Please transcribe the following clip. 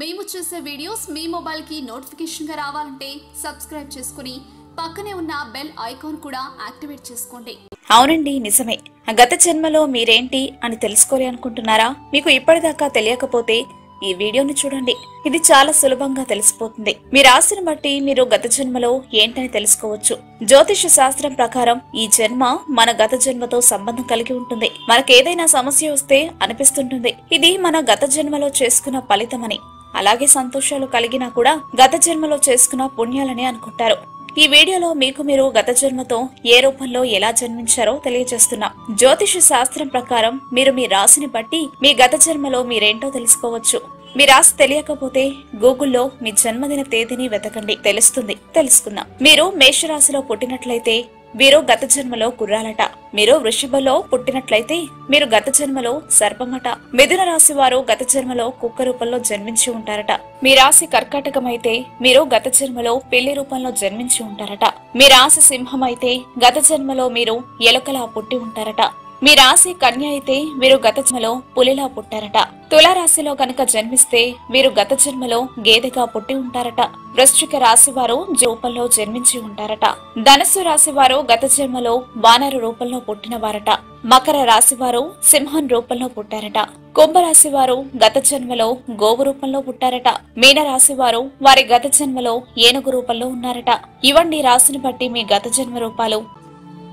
మేము చేసే వీడియోస్ మీ మొబైల్కి నోటిఫికేషన్గా రావాలంటే సబ్స్క్రైబ్ చేసుకుని పక్కనే ఉన్న బెల్ ఐకాన్ కూడా యాక్టివేట్ చేసుకోండి. అవునండి నిజమే. గత జన్మలో మీరేంటి అని తెలుసుకోవాలి అనుకుంటున్నారా? మీకు ఇప్పటిదాకా తెలియకపోతే ఈ వీడియోని చూడండి. ఇది చాలా సులభంగా తెలిసిపోతుంది. మీ రాశిని బట్టి మీరు గత జన్మలో ఏంటని తెలుసుకోవచ్చు. జ్యోతిష శాస్త్రం ప్రకారం ఈ జన్మ మన గత జన్మతో సంబంధం కలిగి ఉంటుంది. మనకేదైనా సమస్య వస్తే అనిపిస్తుంటుంది. ఇది మన గత జన్మలో చేసుకున్న ఫలితమని. అలాగే సంతోషాలు కలిగినా కూడా గత జన్మలో చేసుకున్న పుణ్యాలని అనుకుంటారు. ఈ వీడియోలో మీకు మీరు గత జన్మతో ఏ రూపంలో ఎలా జన్మించారో తెలియజేస్తున్నాం. జ్యోతిష శాస్త్రం ప్రకారం మీరు మీ రాశిని బట్టి మీ గత జన్మలో మీరేంటో తెలుసుకోవచ్చు. మీ రాశి తెలియకపోతే గూగుల్లో మీ జన్మదిన తేదీని వెతకండి. తెలుస్తుంది. తెలుసుకుందాం. మీరు మేషరాశిలో పుట్టినట్లయితే వీరు గత జన్మలో కుర్రాలట. మీరు వృషభలో పుట్టినట్లయితే మీరు గత జన్మలో సర్పమట మిథున రాశి వారు గత జన్మలో కుక్క రూపంలో జన్మించి ఉంటారట. మీ రాశి కర్కాటకమైతే మీరు గత జన్మలో పెళ్ళి రూపంలో జన్మించి ఉంటారట. మీ రాశి సింహం అయితే గత జన్మలో మీరు ఎలుకలా పుట్టి ఉంటారట. మీ రాశి కన్య అయితే వీరు గత జన్మలో పులిలా పుట్టారట. తులారాశిలో కనుక జన్మిస్తే వీరు గత జన్మలో గేదెగా పుట్టి ఉంటారట. వృశ్చిక రాశి వారు రూపంలో జన్మించి ఉంటారట. ధనస్సు రాశి వారు గత జన్మలో వానరు రూపంలో పుట్టిన వారట. మకర రాశి వారు సింహం రూపంలో పుట్టారట. కుంభరాశి వారు గత జన్మలో గోవు రూపంలో పుట్టారట. మీనరాశి వారు వారి గత జన్మలో ఏనుగు రూపంలో ఉన్నారట. ఇవండి రాశిని బట్టి మీ గత జన్మ రూపాలు.